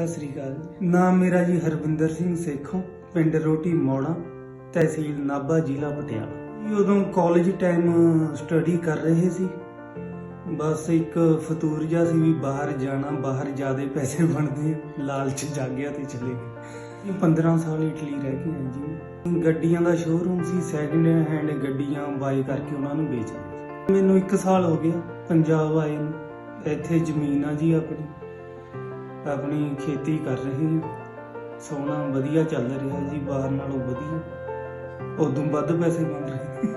ਸਤਿ ਸ੍ਰੀ ਅਕਾਲ ਨਾਮ ਮੇਰਾ ਜੀ ਹਰਵਿੰਦਰ ਸਿੰਘ ਸੇਖੋਂ, ਪਿੰਡ ਰੋਟੀ ਮੋੜਾ, ਤਹਿਸੀਲ ਨਾਭਾ, ਜ਼ਿਲ੍ਹਾ ਪਟਿਆਲਾ। ਉਦੋਂ ਕਾਲਜ ਟਾਈਮ ਸਟੱਡੀ ਕਰ ਰਹੇ ਸੀ। ਬਸ ਇੱਕ ਫਤੂਰ ਜਿਹਾ ਸੀ ਵੀ ਬਾਹਰ ਜਾਣਾ, ਬਾਹਰ ਜ਼ਿਆਦੇ ਪੈਸੇ ਬਣਦੇ ਲਾਲਚ ਜਾਗਿਆ ਤੇ ਚਲੇ ਗਏ। 15 ਸਾਲ ਇਟਲੀ ਰਹਿ ਕੇ ਆਏ ਜੀ। ਗੱਡੀਆਂ ਦਾ ਸ਼ੋਰੂਮ ਸੀ ਸੈਕਿੰਡ ਹੈਂਡ ਗੱਡੀਆਂ ਬਾਈ ਕਰਕੇ ਉਹਨਾਂ ਨੂੰ ਵੇਚਦੇ ਮੈਨੂੰ 1 ਸਾਲ ਹੋ ਗਿਆ, ਪੰਜਾਬ ਆਏ ਨੂੰ। ਇੱਥੇ ਜ਼ਮੀਨ ਆ ਜੀ ਆਪਣੀ। ਆਪਣੀ ਖੇਤੀ ਕਰ ਰਹੇ ਹਾਂ। ਸੋਨਾ ਵਧੀਆ ਚੱਲ ਰਿਹਾ ਜੀ, ਬਾਹਰ ਨਾਲੋਂ ਵਧੀਆ। ਉਦੋਂ ਵੱਧ ਪੈਸੇ ਮੰਗ ਰਹੇ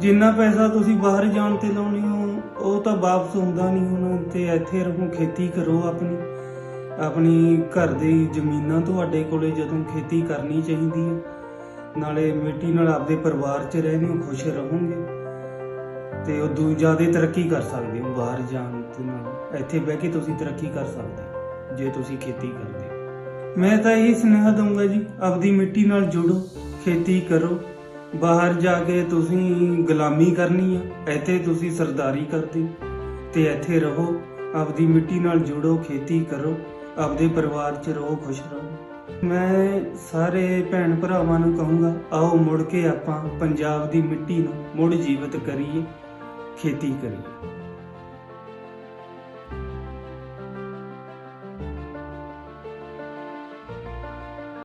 ਜਿੰਨਾ ਪੈਸਾ ਤੁਸੀਂ ਬਾਹਰ ਜਾਣ ਤੇ ਲਾਉਣੇ ਹੋ, ਉਹ ਤਾਂ ਵਾਪਸ ਹੁੰਦਾ ਨਹੀਂ ਹੁਣ। ਤੇ ਇੱਥੇ ਰਹੋ, ਖੇਤੀ ਕਰੋ ਆਪਣੀ। ਆਪਣੀ ਘਰ ਦੀ ਜ਼ਮੀਨਾਂ ਤੁਹਾਡੇ ਕੋਲੇ ਜਦੋਂ ਖੇਤੀ ਕਰਨੀ ਚਾਹੀਦੀ ਹੈ। ਨਾਲੇ ਮਿੱਟੀ ਨਾਲ ਆਪਦੇ ਪਰਿਵਾਰ 'ਚ ਰਹਿੰਦੇ ਹੋ, ਖੁਸ਼ ਰਹੋਗੇ। ਤੇ ਉਦੋਂ ਜ਼ਿਆਦਾ ਤਰੱਕੀ ਕਰ ਸਕਦੇ ਹੋ, ਬਾਹਰ ਜਾਣ ਦੇ ਨਾਲ। ਇੱਥੇ ਬਹਿ ਕੇ ਤੁਸੀਂ ਤਰੱਕੀ ਕਰ ਸਕਦੇ ਹੋ। ਜੇ ਤੁਸੀਂ ਖੇਤੀ ਕਰਦੇ ਹੋ। ਮੈਂ ਤਾਂ ਇਹੀ ਸੁਨੇਹਾ ਦਊਂਗਾ ਜੀ, ਆਪਦੀ ਮਿੱਟੀ ਨਾਲ ਜੁੜੋ, ਖੇਤੀ ਕਰੋ। ਬਾਹਰ ਜਾ ਕੇ ਤੁਸੀਂ ਗੁਲਾਮੀ ਕਰਨੀ ਆ, ਇੱਥੇ ਤੁਸੀਂ ਸਰਦਾਰੀ ਕਰਦੇ ਹੋ। ਤੇ ਇੱਥੇ ਰਹੋ, ਆਪਦੀ ਮਿੱਟੀ ਨਾਲ ਜੁੜੋ, ਖੇਤੀ ਕਰੋ, ਆਪਦੇ ਪਰਿਵਾਰ 'ਚ ਰਹੋ, ਖੁਸ਼ ਰਹੋ। ਮੈਂ ਸਾਰੇ ਭੈਣ ਭਰਾਵਾਂ ਨੂੰ ਕਹੂੰਗਾ, ਆਓ ਮੁੜ ਕੇ ਆਪਾਂ ਪੰਜਾਬ ਦੀ ਮਿੱਟੀ ਨੂੰ ਮੁੜ ਜੀਵਤ ਕਰੀਏ, ਖੇਤੀ ਕਰੀਏ।